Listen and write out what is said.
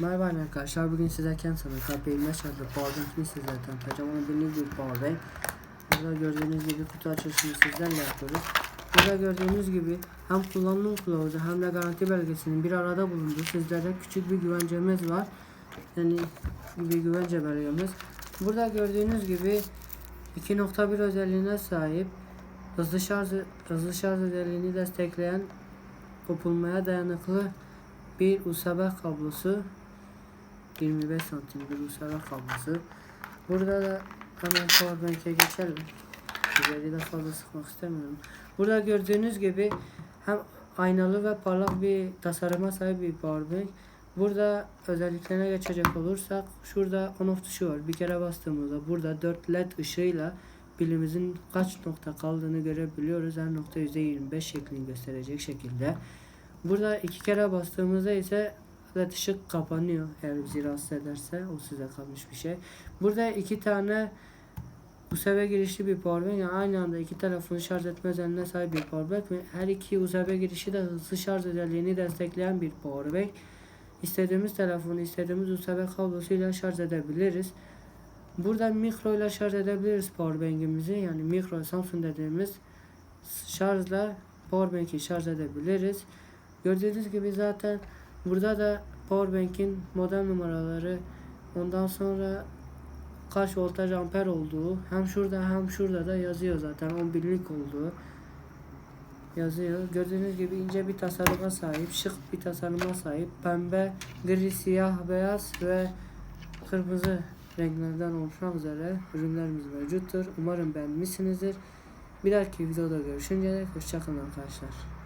Merhaba arkadaşlar bugün size Kensan'ın KP25 adlı powerbank'ini sizlere tanıtacağım. Onun bildiğiniz bir powerbank. Burada gördüğünüz gibi kutu açılışını sizlerle yapıyoruz. Burada gördüğünüz gibi hem kullanım kılavuzu hem de garanti belgesinin bir arada bulunduğu sizlere küçük bir güvencemiz var. Yani bir güvence belgemiz. Burada gördüğünüz gibi 2.1 özelliğine sahip hızlı şarj hızlı şarj özelliğini destekleyen kopulmaya dayanıklı bir USB kablosu 25 santim USB kablosu. Burada da hemen powerbank'e geçelim. Üzeri de fazla sıkmak istemiyorum. Burada gördüğünüz gibi hem aynalı ve parlak bir tasarıma sahip bir powerbank. Burada özelliklerine geçecek olursak şurada on off tuşu var. Bir kere bastığımızda burada 4 led ışığıyla pilimizin kaç nokta kaldığını görebiliyoruz. Her nokta %25 şeklini gösterecek şekilde. Burada iki kere bastığımızda ise led ışık kapanıyor. Eğer bizi rahatsız ederse o size kalmış bir şey. Burada iki tane USB girişli bir powerbank yani aynı anda iki telefonu şarj etme özelliğine sahip bir powerbank ve her iki USB girişi de hızlı şarj özelliğini destekleyen bir powerbank. İstediğimiz telefonu istediğimiz USB kablosuyla şarj edebiliriz. Buradan mikro ile şarj edebiliriz powerbank'imizi. Yani mikro Samsung dediğimiz şarjla powerbank'i şarj edebiliriz. Gördüğünüz gibi zaten burada da powerbank'in model numaraları ondan sonra kaç voltaj amper olduğu hem şurada hem şurada da yazıyor zaten 10 binlik olduğu yazıyor. Gördüğünüz gibi ince bir tasarıma sahip, şık bir tasarıma sahip. Pembe, gri, siyah, beyaz ve kırmızı renklerden oluşmak üzere ürünlerimiz mevcuttur. Umarım beğenmişsinizdir. Bir dahaki videoda görüşünceye dek hoşçakalın arkadaşlar.